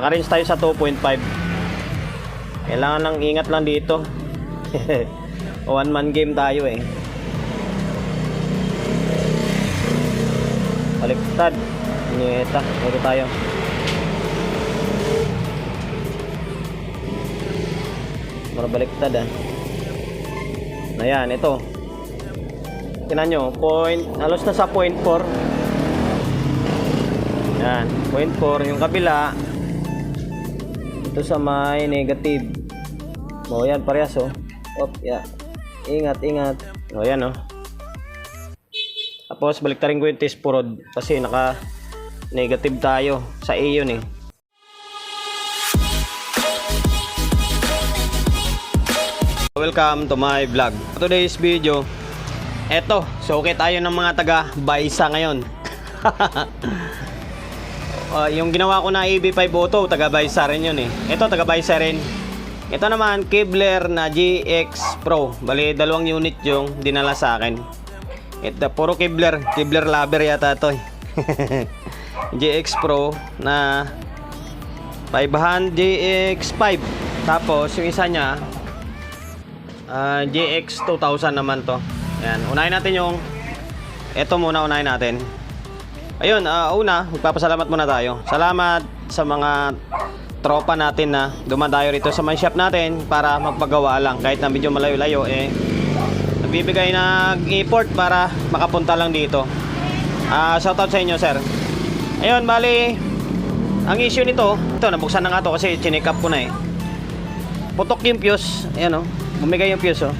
Naka-range tayo sa 2.5. Kailangan ng ingat lang dito. One man game tayo eh. Baliktad. Niyeta. Ito tayo. Mara baliktad ah. Ayan, ito. Tingnan nyo, point, halos na sa point 4. Yan, point 4. Yung kabila, ito sa may negative. O, yan, parehas oh. Op, yeah. Ingat, ingat. O, yan oh. Tapos, balik rin ko yung test prod kasi naka negative tayo. Sa A yun eh. Welcome to my vlog. Today's video, eto, suki tayo ng mga taga Baisa ngayon. Ah, yung ginawa ko na EB5 Auto, taga Baisa rin yun eh. Ito, taga Baisa rin. Ito naman, Kevlar na GX Pro. Bali, dalawang unit yung dinala sa akin. Ito, puro Kevlar. Kevlar lover yata to eh. GX Pro na 500 GX5. Tapos, yung isa niya, Ah, GX 2000 naman to. Ayan, unahin natin yung ito muna unahin natin. Ayun, ah, una, magpapasalamat muna tayo. Salamat sa mga tropa natin na dumadayo rito sa my shop natin para magpagawa lang kahit na medyo malayo-layo eh nagbibigay ng import para makapunta lang dito. Ah, shoutout sa inyo, sir. Ayun, bali ang issue nito, ito nabuksan na nga to kasi chinek up ko na eh. Putok yung fuse, ayan oh. Bumigay yung fuse oh.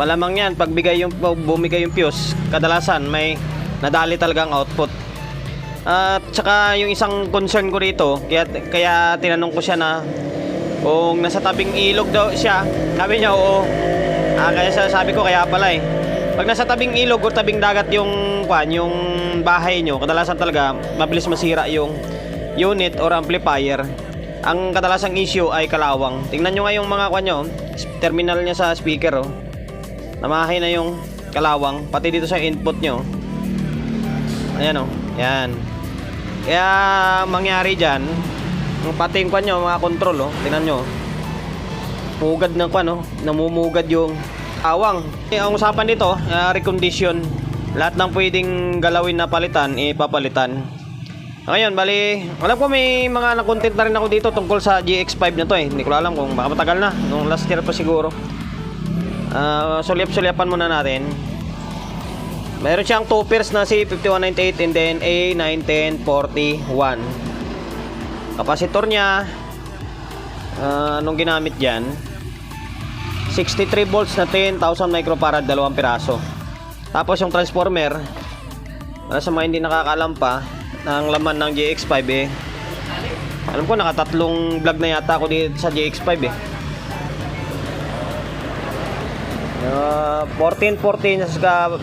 Malamang yan, pag bigay yung, bumigay yung fuse, kadalasan may nadali talagang output. At saka yung isang concern ko rito, kaya, kaya tinanong ko siya na kung nasa tabing ilog daw siya, sabi niya oo. Ah, kaya sa- sabi ko kaya pala eh. Pag nasa tabing ilog o tabing dagat yung kwan, yung bahay nyo, kadalasan talaga mabilis masira yung unit or amplifier. Ang kadalasang issue ay kalawang. Tingnan nyo nga yung mga kwan nyo, terminal niya sa speaker oh. Namahay na yung kalawang, pati dito sa input nyo. Ayan oh, yan. Kaya mangyari dyan, yung pati yung kwan nyo, mga control oh, tingnan nyo. Mugad ng kwan oh, namumugad yung awang. Eh, ang usapan dito, uh, recondition. Lahat ng pwedeng galawin na palitan, ipapalitan. Ngayon, bali, alam ko may mga na-content na rin ako dito tungkol sa GX5 na to eh. Hindi ko alam kung baka matagal na. Nung last year pa siguro. Ah, sulyap-sulyapan muna natin. Meron siyang two pairs na C5198 and then A91041. Kapasitor niya, ah, anong ginamit dyan? 63 volts na 10,000 microfarad, dalawang piraso. Tapos yung transformer, para sa mga hindi nakakaalam pa, ng laman ng GX5 eh. Alam ko nakatatlong vlog na yata ako dito sa GX5 eh. Uh, 14 14 sa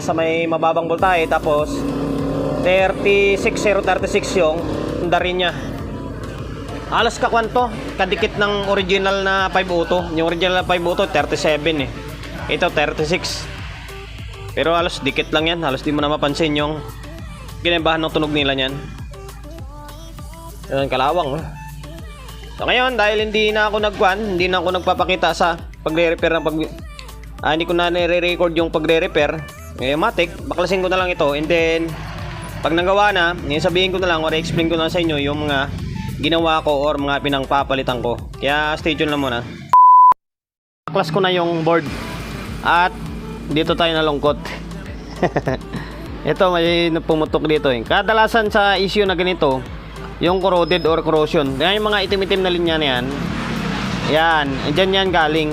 sa may mababang voltahe tapos 36036 yung darin niya. Alas ka kwanto, kadikit ng original na 502. Yung original na 502 37 eh. Ito 36. Pero halos dikit lang yan, halos di mo na mapansin yung ginabahan ng tunog nila niyan. Yan kalawang. oh. So ngayon dahil hindi na ako nagkwan, hindi na ako nagpapakita sa pagre-repair ng pag ah, hindi ko na nire-record yung pagre-repair. Ngayon matik, baklasin ko na lang ito and then pag nagawa na, ngayon sabihin ko na lang or explain ko na sa inyo yung mga ginawa ko or mga pinangpapalitan ko. Kaya stay tuned lang muna. Baklas ko na yung board at dito tayo nalungkot. Ito may pumutok dito eh. Kadalasan sa issue na ganito, yung corroded or corrosion. Kaya yung mga itim-itim na linya na yan, yan, dyan yan galing.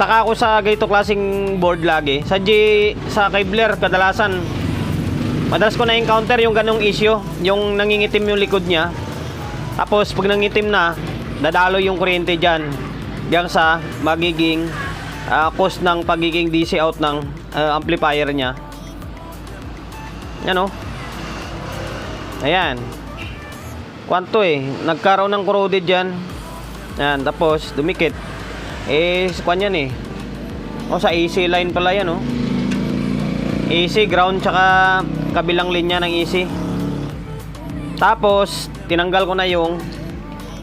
Taka ako sa ganito klaseng board lagi. Sa G, sa Kevlar, kadalasan, madalas ko na encounter yung ganong issue, yung nangingitim yung likod niya. Tapos pag nangitim na, dadalo yung kuryente. Diyan sa magiging ah, cause ng pagiging DC out ng ah, amplifier niya. Yan o. Ayan. Kwanto eh. Nagkaroon ng corroded dyan. Yan. Tapos, dumikit. Eh, kwan yan eh. O, sa AC line pala yan o. AC, ground, tsaka kabilang linya ng AC. Tapos, tinanggal ko na yung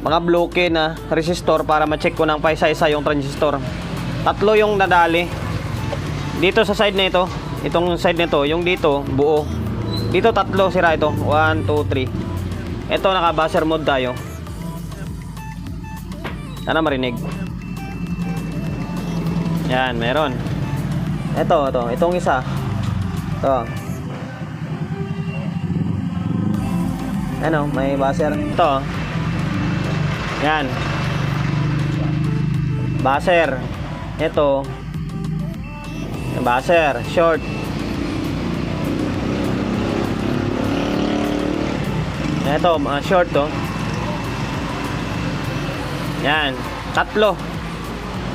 mga bloke na resistor para ma-check ko ng paisa-isa yung transistor. Tatlo yung nadali. Dito sa side na ito, itong side nito, yung dito, buo. Dito tatlo sira ito. 1, 2, 3. Ito naka-buzzer mode tayo. Sana marinig. Yan, meron. Ito, ito, itong isa. Ito. Ano, may buzzer. Ito. Yan. Buzzer. Ito. Buzzer, short. Ito, mga short to. Yan. Tatlo.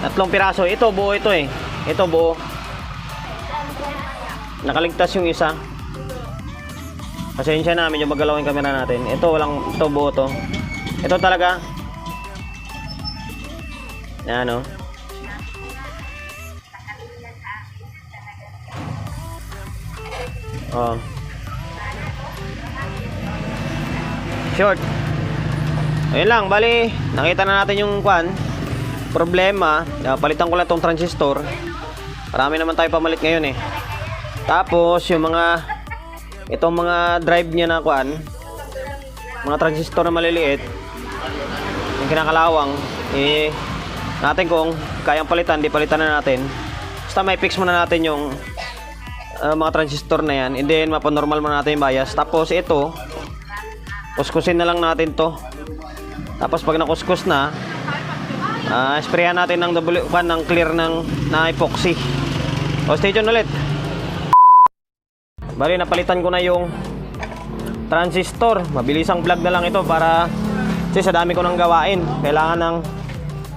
Tatlong piraso. Ito, buo ito eh. Ito, buo. Nakaligtas yung isa. Pasensya na, medyo magalaw yung camera natin. Ito, walang, ito buo to. Ito talaga. Yan, oh. Oh. Short. Ayun lang, bali, nakita na natin yung kwan. Problema, uh, palitan ko lang tong transistor. Marami naman tayo pamalit ngayon eh. Tapos, yung mga, itong mga drive niya na kwan, mga transistor na maliliit, yung kinakalawang, eh, natin kung kayang palitan, di palitan na natin. Basta may fix muna natin yung uh, mga transistor na yan. And then, mapanormal muna natin yung bias. Tapos, ito, kuskusin na lang natin to. Tapos, pag nakuskus na, uh, sprayan natin ng double, kan, ng clear ng na epoxy. O, stay tuned ulit. Bali, napalitan ko na yung transistor. Mabilisang vlog na lang ito para kasi sa dami ko nang gawain. Kailangan ng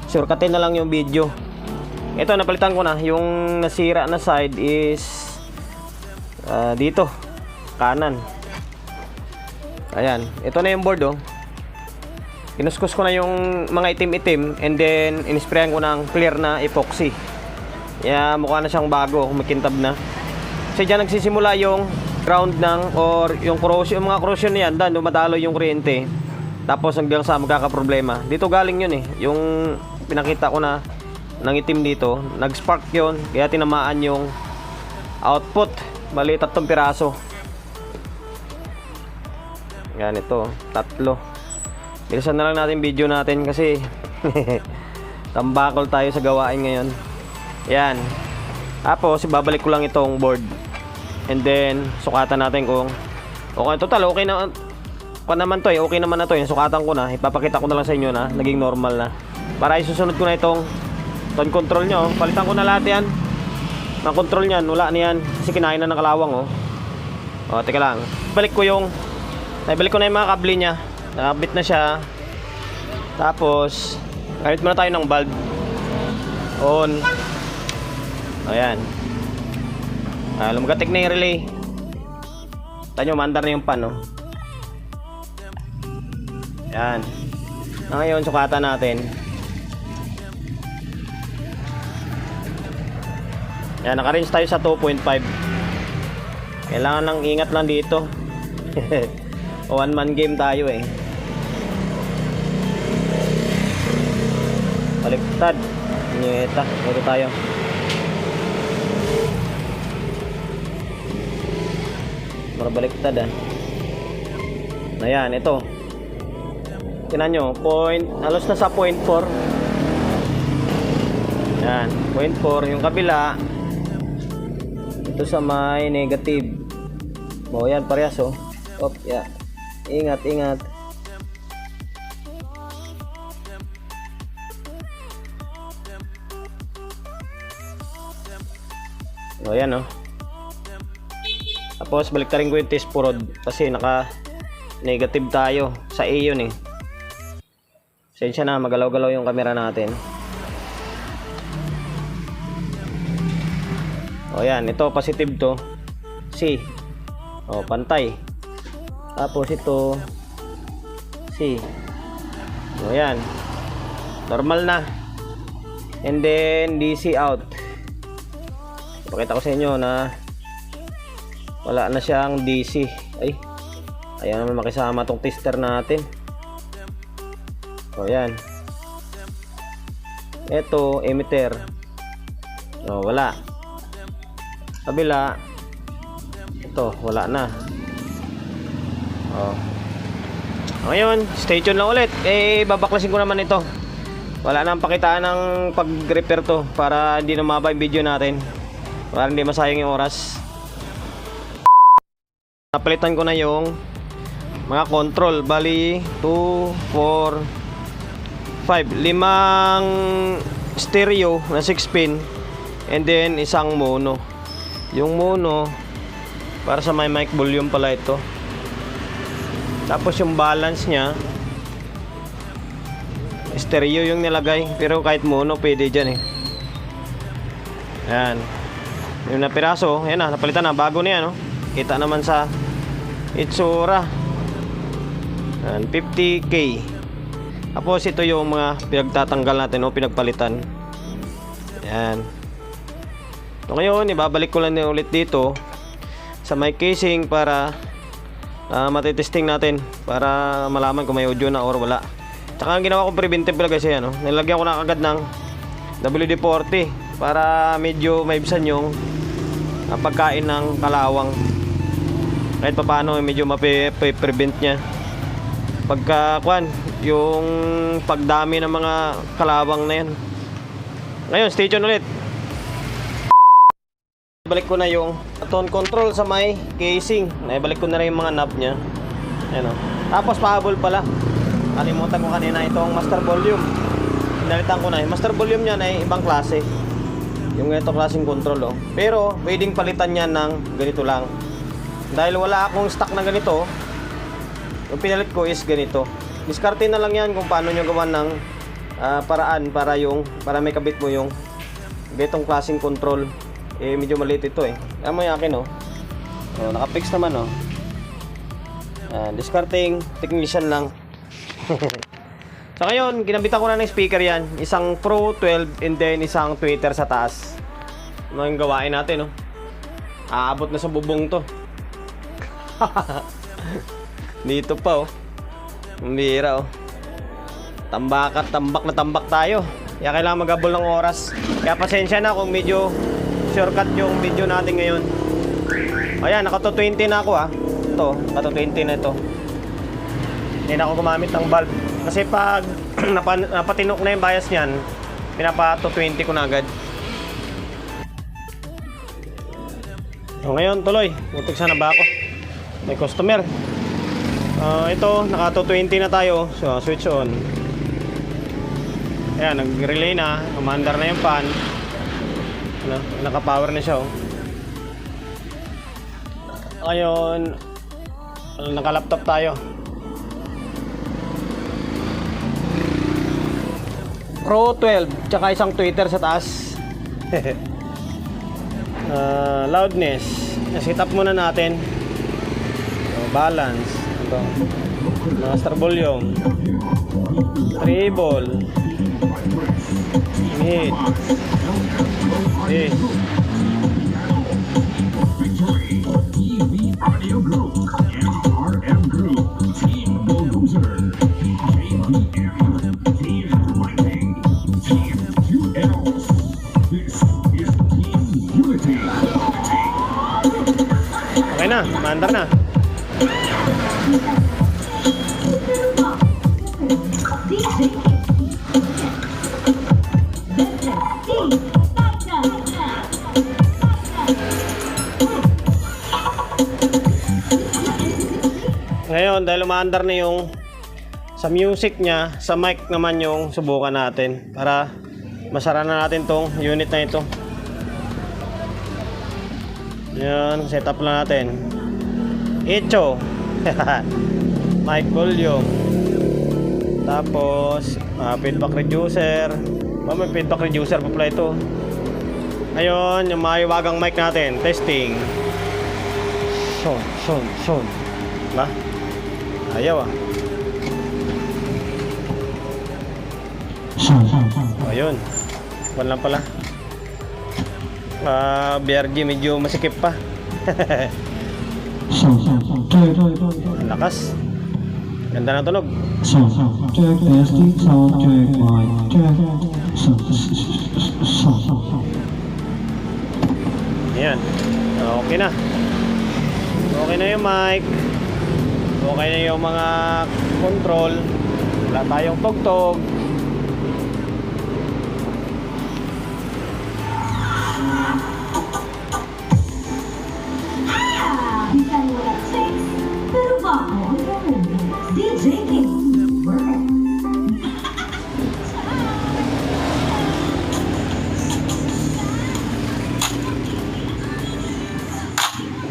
shortcutin na lang yung video. Ito, napalitan ko na. Yung nasira na side is ah, dito. Kanan. Ayan. Ito na yung board, oh. Kinuskus ko na yung mga itim-itim and then inisprayan ko ng clear na epoxy. Kaya mukha na siyang bago, kumikintab na. Kasi dyan nagsisimula yung ground ng or yung corrosion, yung mga corrosion na yan, dan dumadalo yung kuryente. Tapos hanggang sa magkakaproblema. Dito galing yun eh. Yung pinakita ko na ng itim dito, nag-spark yun, kaya tinamaan yung output. Bali, tatlong piraso. Yan ito, tatlo. Bilisan na lang natin video natin kasi tambakol tayo sa gawain ngayon. Yan. Tapos, babalik ko lang itong board. And then, sukatan natin kung okay. Total, okay na. Pa naman to eh. Okay naman na to eh. Sukatan ko na. Ipapakita ko na lang sa inyo na naging normal na. Para isusunod ko na itong tone control nyo. Palitan ko na lahat yan. Ang control niyan, wala na yan. Kasi kinain na ng kalawang oh. O, teka lang. Balik ko yung Naibalik ko na yung mga kable niya. Nakabit na siya. Tapos, gamit muna tayo ng bulb. On. Ayan. Ah, lumagatik na yung relay. Tanyo, mandar na yung pan, oh. Ayan. Na ngayon, sukatan natin. Ayan, naka-range tayo sa 2.5. Kailangan ng ingat lang dito. One man game tayo eh. Baliktad. Nyeta. Ito tayo. Para baliktad ah. Ayan, ito. Tinan nyo, point, halos na sa point 4. Yan, point 4. Yung kabila, ito sa may negative. O, yan, parehas oh. Op, yeah. Ingat, ingat. O, yan, oh. Tapos, balik rin ko yung test purod. Kasi, naka negative tayo. Sa A yun, eh. Sensya na, magalaw-galaw yung camera natin. O, yan. Ito, positive to. C. O, pantay. Tapos ito C. O yan. Normal na. And then DC out. Pakita ko sa inyo na wala na siyang DC. Ay. Ayan naman makisama tong tester natin. O yan. Ito, emitter. O, wala. Kabila. Ito, wala na. O. Ngayon, stay tuned lang ulit. Eh, babaklasin ko naman ito. Wala nang pakitaan ng pag-repair to para hindi na maba yung video natin. Para hindi masayang yung oras. Napalitan ko na yung mga control. Bali, 2, 4, 5. Limang stereo na 6 pin. And then, isang mono. Yung mono, para sa may mic volume pala ito. Tapos yung balance niya, stereo yung nilagay. Pero kahit mono, pwede dyan eh. Yan. Yung na piraso, yan na, napalitan na. Bago na yan, no? Kita naman sa itsura. Yan, 50k. Tapos ito yung mga pinagtatanggal natin, no? Pinagpalitan. Yan. So ngayon, ibabalik ko lang ulit dito sa may casing para uh, matitesting natin para malaman kung may audio na or wala. Tsaka ang ginawa ko preventive pala kasi ano, nilagyan ko na agad ng WD-40 para medyo maibisan yung uh, pagkain ng kalawang. Kahit pa paano medyo mape-prevent niya. Pagka kwan, yung pagdami ng mga kalawang na yan. Ngayon, stay tuned ulit. Balik ko na yung tone control sa may casing. Naibalik ko na rin yung mga knob niya. Ayan o. Tapos pahabol pala. Kalimutan ko kanina itong master volume. Pinalitan ko na. Yung master volume niya ay ibang klase. Yung ganito klaseng control oh. Pero pwedeng palitan niya ng ganito lang. Dahil wala akong stock na ganito, yung pinalit ko is ganito. Diskarte na lang yan kung paano nyo gawa ng ah, paraan para yung para may kabit mo yung ganitong klaseng control eh medyo maliit ito eh. Alam mo yung akin oh. Oh, naka-fix naman oh. Ah, discarding technician lang. so ngayon, ginabitan ko na ng speaker yan. Isang Pro 12 and then isang tweeter sa taas. Ano yung gawain natin oh. Aabot na sa bubong to. Dito pa oh. Bihira oh. Tambak at tambak na tambak tayo. Kaya kailangan magabol ng oras. Kaya pasensya na kung medyo shortcut yung video natin ngayon. Ayan, naka 20 na ako ah. Ito, naka 20 na ito. Hindi na ako gumamit ng bulb. Kasi pag napa, napatinok na yung bias niyan, pinapa 20 ko na agad. So, ngayon, tuloy. Mutik sana ba ako? May customer. Ah, ito, naka 20 na tayo. So, switch on. Ayan, nag-relay na. Commander na yung fan. Ano, naka-power na siya oh. Ngayon, naka-laptop tayo. Pro 12, tsaka isang Twitter sa taas. Ah, loudness. Set up muna natin. So, balance. Ito. Master volume. Treble. Mid. Eh. Audio Group Maandar na. Ngayon, dahil umaandar na yung sa music niya, sa mic naman yung subukan natin para masara na natin tong unit na ito. Yan, setup lang natin. Echo. mic volume. Tapos, ah, feedback reducer. Oh, may feedback reducer pa pala ito. Ngayon, yung maiwagang mic natin. Testing. Son, son, son. Ba? Ayaw ah. O, yun. One lang pala. Ah, BRG medyo masikip pa. Lakas. Ganda ng tunog. Sound check sound check mic check. Sound. Ayan. Okay na. Okay na yung mic. Okay na yung mga control. Wala tayong tugtog.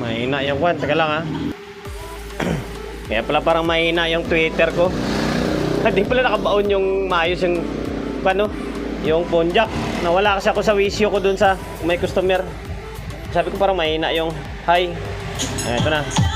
Mahina yung kwan. Teka lang ha. Kaya pala parang mahina yung Twitter ko. Hindi pala nakabaon yung maayos yung ano, yung phone jack. Nawala kasi ako sa wisyo ko dun sa may customer. Sabi ko parang mahina yung hi. Ito na.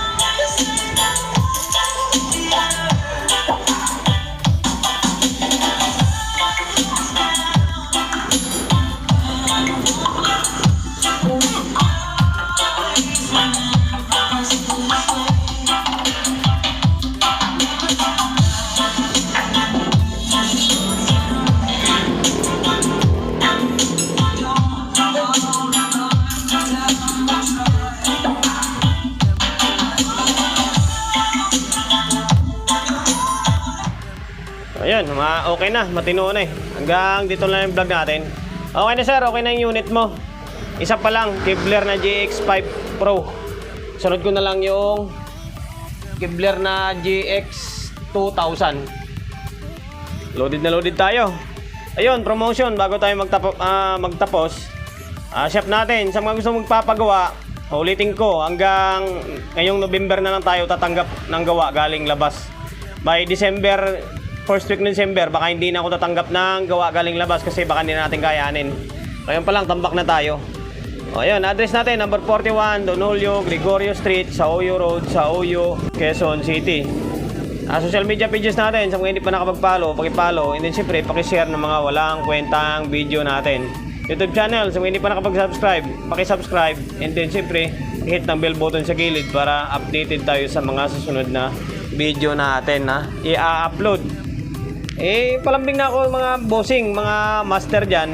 Okay na, matino na eh. Hanggang dito lang yung vlog natin. Okay na sir, okay na yung unit mo. Isa pa lang, Kevlar na GX5 Pro. Sunod ko na lang yung Kevlar na GX 2000. Loaded na loaded tayo. Ayun, promotion bago tayo magtapo, ah, magtapos. Ah, shop natin sa mga gusto magpapagawa. Ulitin ko, hanggang ngayong November na lang tayo tatanggap ng gawa galing labas. By December, first week ng December, baka hindi na ako tatanggap ng gawa galing labas kasi baka hindi na natin kayanin. Ngayon pa lang, tambak na tayo. O ayun, address natin, number 41, Don Julio, Gregorio Street, sa Oyo Road, sa Oyo, Quezon City. Ah, social media pages natin, sa mga hindi pa nakapag-follow, paki-follow, and then siyempre, paki-share ng mga walang kwentang video natin. YouTube channel, sa mga hindi pa nakapag-subscribe, paki-subscribe, and then siyempre, hit ng bell button sa gilid para updated tayo sa mga susunod na video natin na i-upload. Eh, palambing na ako mga bossing, mga master dyan.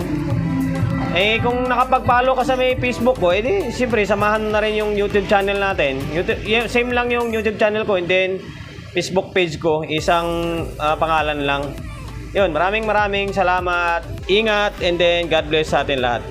Eh, kung nakapag-follow ka sa may Facebook ko, edi, siyempre, samahan na rin yung YouTube channel natin. YouTube, same lang yung YouTube channel ko, and then, Facebook page ko, isang ah, pangalan lang. Yun, maraming maraming salamat. Ingat, and then, God bless sa atin lahat.